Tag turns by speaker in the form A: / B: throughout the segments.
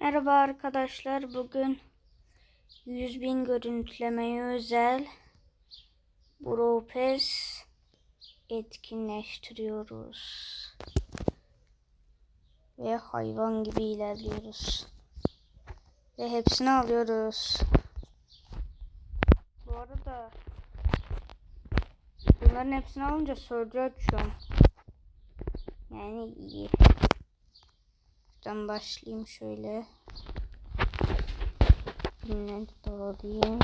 A: Merhaba arkadaşlar. Bugün 100.000 görüntülemeye özel Bropes etkinleştiriyoruz. Ve hayvan gibi ilerliyoruz. Ve hepsini alıyoruz. Bu arada bunların hepsini alınca sörcü. Yani iyi. Şuradan başlayayım şöyle. Bunları doğrayayım.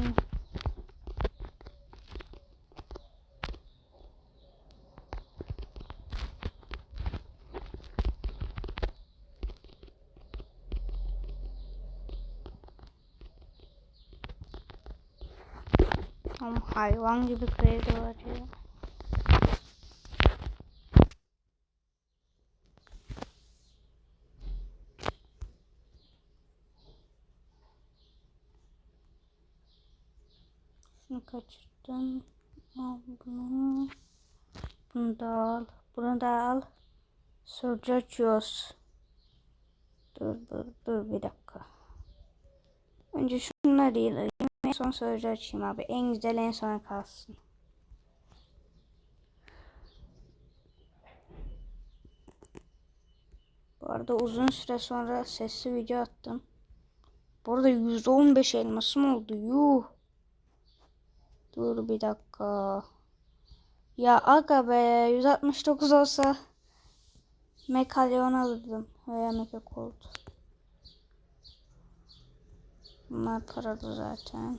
A: Ama hayvan gibi kredi var ya. Şunu kaçırdım. Al bunu. Bunu da al. Bunu da al. Sorucu açıyoruz. Dur dur dur bir dakika. Önce şunları ilerleyeyim. En son sorucu açayım abi. En güzel en sona kalsın. Bu arada uzun süre sonra sesli video attım. Bu arada 115 elmasım oldu. Yuh. Dur bir dakika. Ya aga be 169 olsa Mekalyon alırdım. Veya Mekakolt. Bunlar paralı zaten.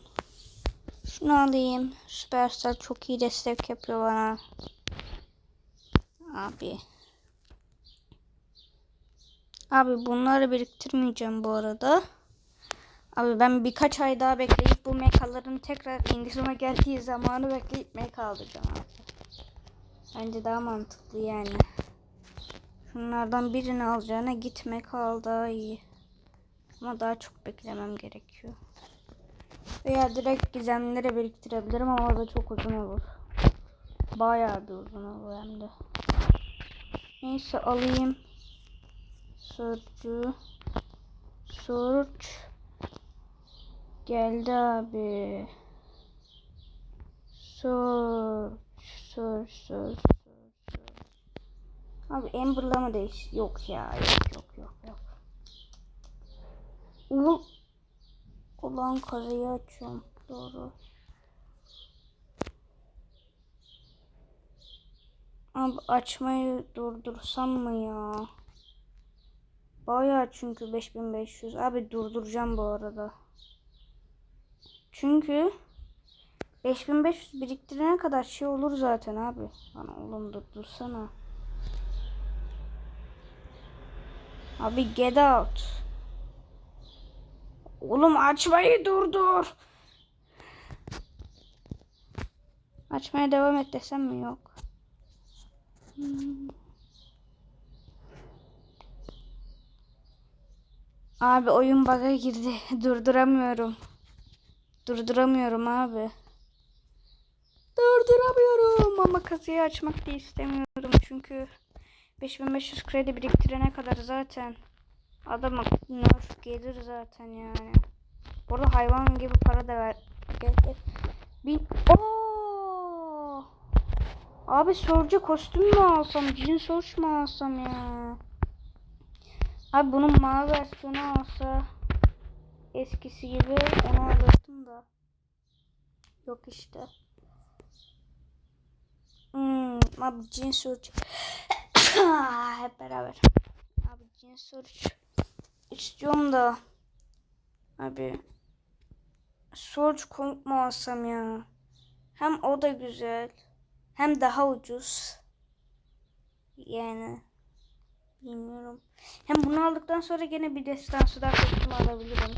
A: Şunu alayım. Superstar çok iyi destek yapıyor bana. Abi. Abi bunları biriktirmeyeceğim bu arada. Abi ben birkaç ay daha bekleyip bu mekaların tekrar indiksona geldiği zamanı bekleyip meka alacağım abi. Bence daha mantıklı yani. Şunlardan birini alacağına git meka al daha iyi. Ama daha çok beklemem gerekiyor. Veya direkt gizemlere biriktirebilirim ama o da çok uzun olur. Bayağı bir uzun olur hem de. Neyse alayım. Sörcü. Search. Geldi abi. Search. Search. Search. Search. Abi Amber'la mı değiş? Yok ya. Yok yok yok yok. Ul Ulan karıyı açıyorum. Doğru. Abi açmayı durdursam mı ya? Bayağı çünkü 5500. Abi durduracağım bu arada. Çünkü 5500 biriktirene kadar şey olur zaten abi. Lan oğlum durdursana. Abi get out. Oğlum açmayı durdur. Açmaya devam et desem mi yok. Hmm. Abi oyun bug'a girdi. Durduramıyorum. Durduramıyorum abi. Durduramıyorum ama kasayı açmak da istemiyorum çünkü 5500 kredi biriktirene kadar zaten adama nerf gelir zaten yani. Bu arada hayvan gibi para da ver. Gel gel. Bin. Oo! Abi sorcu kostüm mü alsam, cin sorç mu alsam ya? Abi bunun mavi versiyonu olsa eskisi gibi onu alırdım da. Yok işte. Hmm, abi cin sorç. Hep beraber. Abi cin sorç istiyorum da. Abi sorç komp mu alsam ya? Hem o da güzel. Hem daha ucuz. Yani bilmiyorum. Hem bunu aldıktan sonra gene bir destansı daha kostüm alabilirim.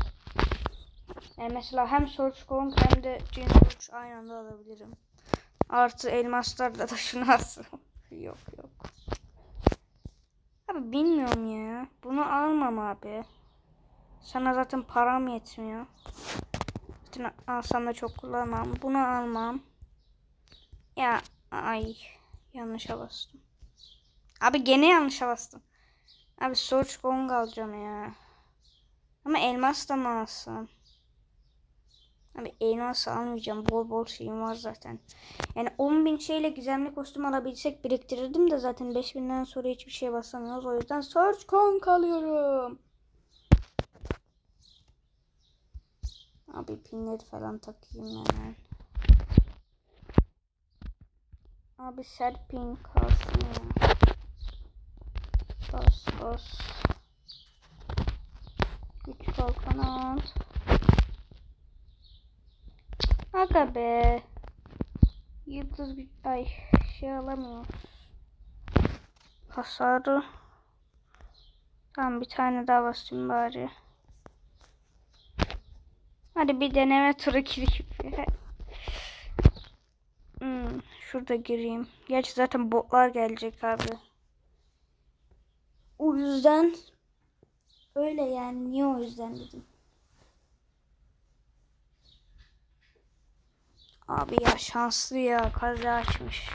A: Yani mesela hem Search Comp hem de Jin Search aynı anda alabilirim. Artı elmaslarla da şunu yok yok. Abi bilmiyorum ya. Bunu almam abi. Sana zaten param yetmiyor. Zaten alsam da çok kullanmam. Bunu almam. Ya ay yanlış bastım. Abi gene yanlış bastım. Abi Search Gong alacağım ya. Ama elmas da mı alsam? Abi elmas almayacağım. Bol bol şeyim var zaten. Yani 10.000 şeyle gizemli kostüm alabilsek biriktirirdim de zaten 5000'den sonra hiçbir şeye basamıyoruz. O yüzden Search Con kalıyorum. Abi pinleri falan takayım hemen. Abi serpin kalsın ya. Bas bas. Güç kalkan al. Aga be. Yıldız güç... Ay şey alamıyor. Hasarı. Tamam bir tane daha basayım bari. Hadi bir deneme turu gireyim. hmm, şurada gireyim. Gerçi zaten botlar gelecek abi. O yüzden öyle yani. Niye o yüzden dedim. Abi ya şanslı ya. Kaza açmış.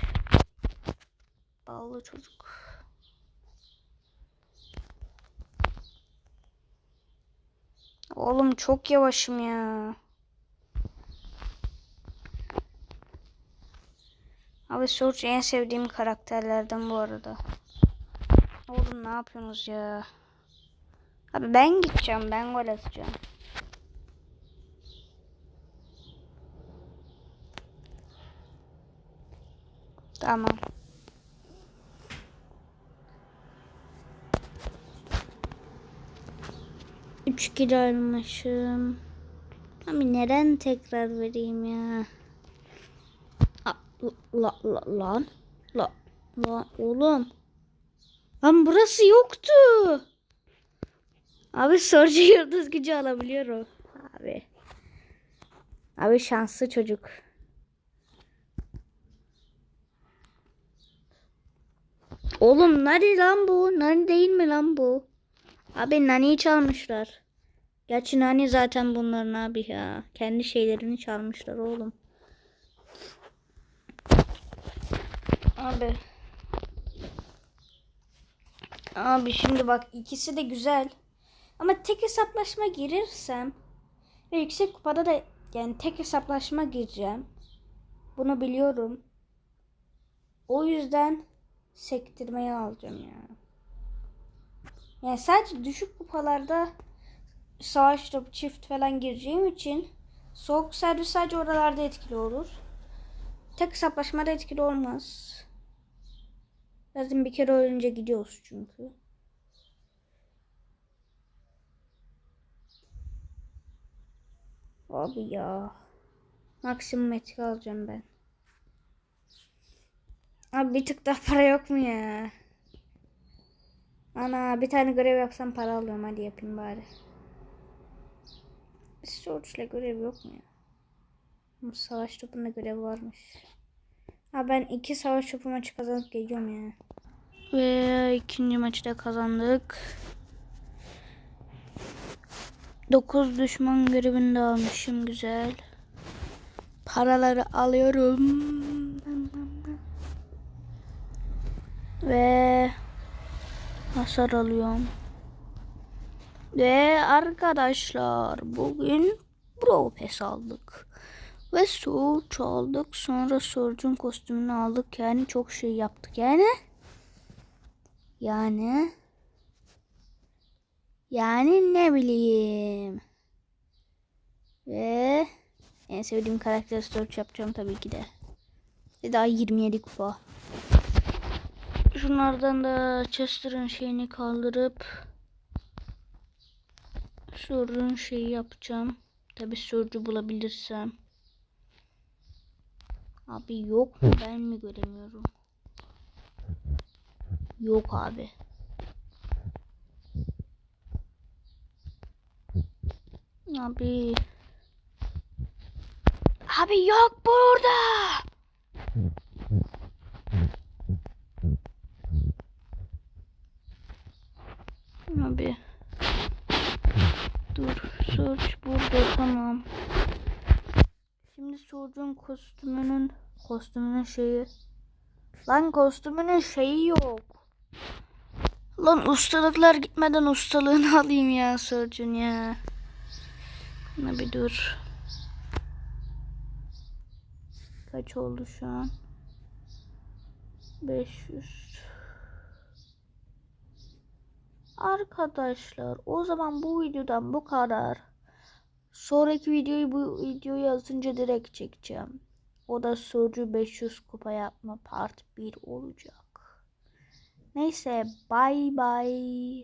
A: Ballı çocuk. Oğlum çok yavaşım ya. Abi Surge en sevdiğim karakterlerden bu arada. Oğlum ne yapıyorsunuz ya? Abi ben gideceğim. Ben gol atacağım. Tamam. Üç kilo almışım. Abi neden tekrar vereyim ya? A, la, la, lan. La, la, oğlum. Lan burası yoktu. Abi sorcu yıldız gücü alabiliyorum. Abi. Abi şanslı çocuk. Oğlum nani lan bu? Nani değil mi lan bu? Abi Nani'yi çalmışlar. Gerçi Nani zaten bunların abi ya. Kendi şeylerini çalmışlar oğlum. Abi. Abi şimdi bak ikisi de güzel. Ama tek hesaplaşma girirsem ve yüksek kupada da yani tek hesaplaşma gireceğim. Bunu biliyorum. O yüzden sektirmeyi alacağım ya. Yani sadece düşük kupalarda savaş topu çift falan gireceğim için soğuk servis sadece oralarda etkili olur. Tek hesaplaşmada etkili olmaz. Zaten bir kere ölünce gidiyoruz çünkü. Abi ya. Maksimum etki alacağım ben. Abi bir tık daha para yok mu ya? Ana bir tane görev yapsam para alıyorum hadi yapayım bari. Search'le görev yok mu ya? Bu Savaş topunda görev varmış. Ha ben iki savaş topu maçı kazanıp geliyorum ya. Ve ikinci maçı da kazandık. 9 düşman görevini de almışım güzel. Paraları alıyorum. Ve hasar alıyorum. Ve arkadaşlar bugün Bro Pass aldık. Ve Surge aldık. Sonra Surge'un kostümünü aldık. Yani çok şey yaptık yani. Yani. Yani ne bileyim. Ve en sevdiğim karakter Surge yapacağım tabii ki de. Ve daha 27 kupa. Şunlardan da Chester'ın şeyini kaldırıp Surge'un şeyi yapacağım. Tabii Surge'u bulabilirsem. Abi yok mu ben mi göremiyorum? Yok abi. Abi. Abi yok burada. Abi. Dur. Search burada tamam. Şimdi Surge'un kostümünün kostümünün şeyi. Lan kostümünün şeyi yok. Lan ustalıklar gitmeden ustalığını alayım ya Sörcün ya. Ne bir dur. Kaç oldu şu an? 500. Arkadaşlar o zaman bu videodan bu kadar. Sonraki videoyu bu videoyu yazınca direkt çekeceğim. O da Sörcü 500 kupa yapma part 1 olacak. Neyse bay bay.